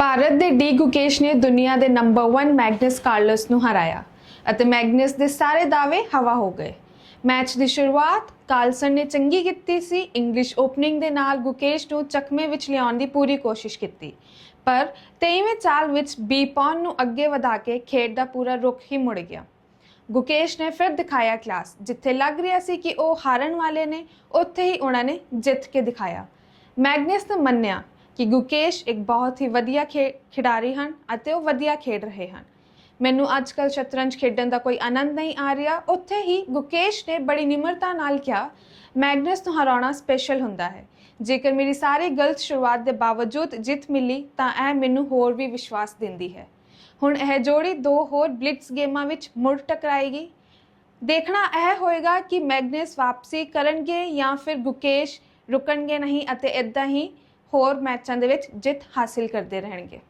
ਭਾਰਤ ਦੇ ਡੀ ਗੁਕੇਸ਼ ਨੇ ਦੁਨੀਆ ਦੇ ਨੰਬਰ 1 ਮੈਗਨਸ ਕਾਰਲਸ ਨੂੰ ਹਰਾਇਆ ਅਤੇ ਮੈਗਨਸ ਦੇ ਸਾਰੇ ਦਾਅਵੇ ਹਵਾ ਹੋ ਗਏ। ਮੈਚ ਦੀ ਸ਼ੁਰੂਆਤ ਕਾਰਲਸਨ ਨੇ ਚੰਗੀ ਕੀਤੀ ਸੀ। ਇੰਗਲਿਸ਼ ਓਪਨਿੰਗ ਦੇ ਨਾਲ ਗੁਕੇਸ਼ ਨੂੰ ਚਕਮੇ ਵਿੱਚ ਲਿਆਉਣ ਦੀ ਪੂਰੀ ਕੋਸ਼ਿਸ਼ ਕੀਤੀ। ਪਰ 23ਵੇਂ ਚਾਲ ਵਿੱਚ ਬੀ ਪੌਨ ਨੂੰ ਅੱਗੇ ਵਧਾ ਕੇ ਖੇਡ ਦਾ ਪੂਰਾ ਰੁਖ ਹੀ ਮੁੜ ਗਿਆ। ਗੁਕੇਸ਼ ਨੇ ਫਿਰ ਦਿਖਾਇਆ ਕਲਾਸ ਜਿੱਥੇ ਲੱਗ ਰਿਹਾ ਸੀ ਕਿ ਉਹ ਹਾਰਨ ਵਾਲੇ ਨੇ, ਉੱਥੇ ਹੀ ਉਹਨਾਂ ਨੇ ਜਿੱਤ ਕੇ ਦਿਖਾਇਆ। ਮੈਗਨਸ ਨੇ ਮੰਨਿਆ ਕਿ ਗੁਕੇਸ਼ ਇੱਕ ਬਹੁਤ ਹੀ ਵਧੀਆ ਖੇ- ਖਿਡਾਰੀ ਹਨ ਅਤੇ ਉਹ ਵਧੀਆ ਖੇਡ ਰਹੇ ਹਨ। ਮੈਨੂੰ ਅੱਜਕੱਲ ਸ਼ਤਰੰਜ ਖੇਡਣ ਦਾ ਕੋਈ ਆਨੰਦ ਨਹੀਂ ਆ ਰਿਹਾ। ਉੱਥੇ ਹੀ ਗੁਕੇਸ਼ ਨੇ ਬੜੀ ਨਿਮਰਤਾ ਨਾਲ ਕਿਹਾ, ਮੈਗਨਸ ਨੂੰ ਹਰਾਉਣਾ ਸਪੈਸ਼ਲ ਹੁੰਦਾ ਹੈ। ਜੇਕਰ ਮੇਰੀ ਸਾਰੀ ਗਲਤ ਸ਼ੁਰੂਆਤ ਦੇ ਬਾਵਜੂਦ ਜਿੱਤ ਮਿਲੀ, ਤਾਂ ਇਹ ਮੈਨੂੰ ਹੋਰ ਵੀ ਵਿਸ਼ਵਾਸ ਦਿੰਦੀ ਹੈ। ਹੁਣ ਇਹ ਜੋੜੀ ਦੋ ਹੋਰ ਬਲਿਟਸ ਗੇਮਾਂ ਵਿੱਚ ਮੁੜ ਟਕਰਾਏਗੀ। ਦੇਖਣਾ ਇਹ ਹੋਏਗਾ ਕਿ ਮੈਗਨਸ ਵਾਪਸੀ ਕਰਨਗੇ ਜਾਂ ਫਿਰ ਗੁਕੇਸ਼ ਰੁਕਣਗੇ ਨਹੀਂ ਅਤੇ ਇਦਾਂ ਹੀ ਹੋਰ ਮੈਚਾਂ ਦੇ ਵਿੱਚ ਜਿੱਤ ਹਾਸਿਲ ਕਰਦੇ ਰਹਿਣਗੇ।